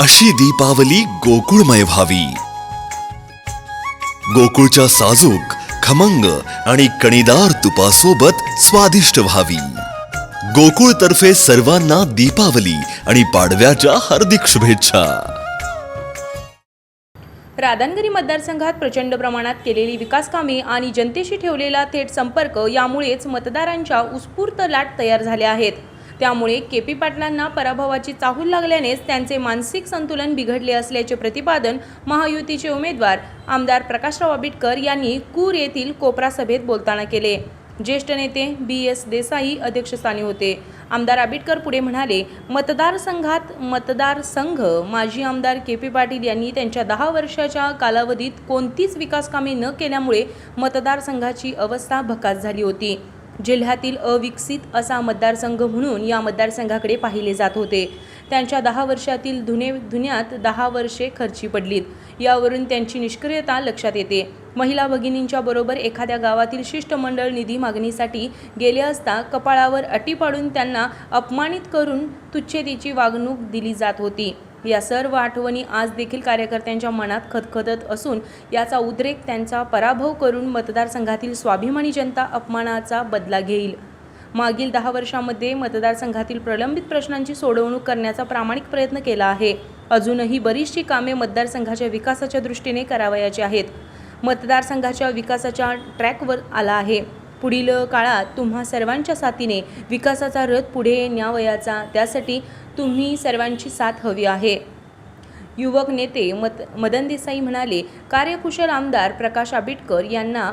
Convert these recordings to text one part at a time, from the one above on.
अशी दीपावली गोकुळमय व्हावी. गोकुळच्या साजूक खमंग आणि कणीदार तुपासोबत स्वादिष्ट व्हावी. गोकुळतर्फे सर्वांना दीपावली आणि पाडव्याच्या हार्दिक शुभेच्छा. राधानगरी मतदारसंघात प्रचंड प्रमाणात केलेली विकासकामे आणि जनतेशी ठेवलेला थेट संपर्क यामुळेच मतदारांच्या उत्स्फूर्त लाट तयार झाल्या आहेत. त्यामुळे के पी पाटलांना पराभवाची चाहूल लागल्यानेच त्यांचे मानसिक संतुलन बिघडले असल्याचे प्रतिपादन महायुतीचे उमेदवार आमदार प्रकाशराव आंबेडकर यांनी कूर येथील कोपरा सभेत बोलताना केले. ज्येष्ठ नेते बी एस देसाई अध्यक्षस्थानी होते. आमदार आंबेडकर पुढे म्हणाले मतदारसंघात मतदारसंघ. माजी आमदार के पी पाटील यांनी त्यांच्या दहा वर्षाच्या कालावधीत कोणतीच विकासकामे न केल्यामुळे मतदारसंघाची अवस्था भकास झाली होती. जिल्ह्यातील अविकसित असा मतदारसंघ म्हणून या मतदारसंघाकडे पाहिले जात होते. त्यांच्या दहा वर्षातील धुने धुण्यात दहा वर्षे खर्ची पडलीत. यावरून त्यांची निष्क्रियता लक्षात येते. महिला भगिनींच्या बरोबर एखाद्या गावातील शिष्टमंडळ निधी मागणीसाठी गेले असता कपाळावर अटी पाडून त्यांना अपमानित करून तुच्छतेची वागणूक दिली जात होती. या सर्व आठवणी आज देखील कार्यकर्त्यांच्या मनात खदखदत असून याचा उद्रेक त्यांचा पराभव करून मतदारसंघातील स्वाभिमानी जनता अपमानाचा बदला घेईल. मागील दहा वर्षामध्ये मतदारसंघातील प्रलंबित प्रश्नांची सोडवणूक करण्याचा प्रामाणिक प्रयत्न केला आहे. अजूनही बरीचशी कामे मतदारसंघाच्या विकासाच्या दृष्टीने करावयाची आहेत. मतदारसंघाच्या विकासाच्या ट्रॅकवर आला आहे. पुढील काळात तुम्हा सर्वांच्या साथीने विकासाचा रथ पुढे न्यावयाचा त्यासाठी तुम्ही सर्वांची साथ हवी आहे. युवक नेते मत मदन देसाई म्हणाले कार्यकुशल आमदार प्रकाश आंबेडकर यांना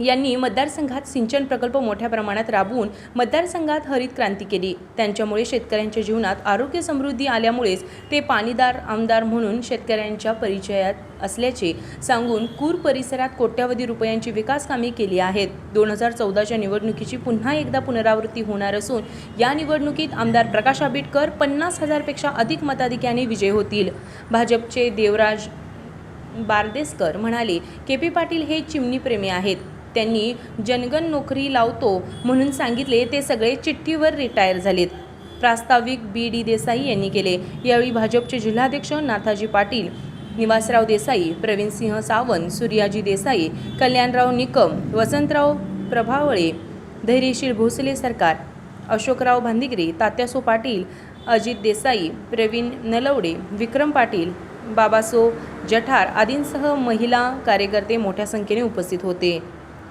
यांनी मतदारसंघात सिंचन प्रकल्प मोठ्या प्रमाणात राबवून मतदारसंघात हरित क्रांती केली. त्यांच्यामुळे शेतकऱ्यांच्या जीवनात आरोग्य समृद्धी आल्यामुळेच ते पाणीदार आमदार म्हणून शेतकऱ्यांच्या परिचयात असल्याचे सांगून कूर परिसरात कोट्यावधी रुपयांची विकास कामे केली आहेत. दोन हजार चौदाच्या निवडणुकीची पुन्हा एकदा पुनरावृत्ती होणार असून या निवडणुकीत आमदार प्रकाश आंबेडकर पन्नास हजारपेक्षा अधिक मताधिक्याने विजय होतील. भाजपचे देवराज बारदेसकर म्हणाले के पी पाटील हे चिमणीप्रेमी आहेत. त्यांनी जनगण नोकरी लावतो म्हणून सांगितले ते सगळे चिठ्ठीवर रिटायर झालेत. प्रास्ताविक बी. डी. देसाई यांनी केले. यावेळी भाजपचे जिल्हाध्यक्ष नाथाजी पाटील निवासराव देसाई प्रवीणसिंह सावंत सूर्याजी देसाई कल्याणराव निकम वसंतराव प्रभावळे धैर्यशील भोसले सरकार अशोकराव भांदिगरे तात्यासो पाटील अजित देसाई प्रवीण नलवडे विक्रम पाटील बाबासो जठार आदींसह महिला कार्यकर्ते मोठ्या संख्येने उपस्थित होते.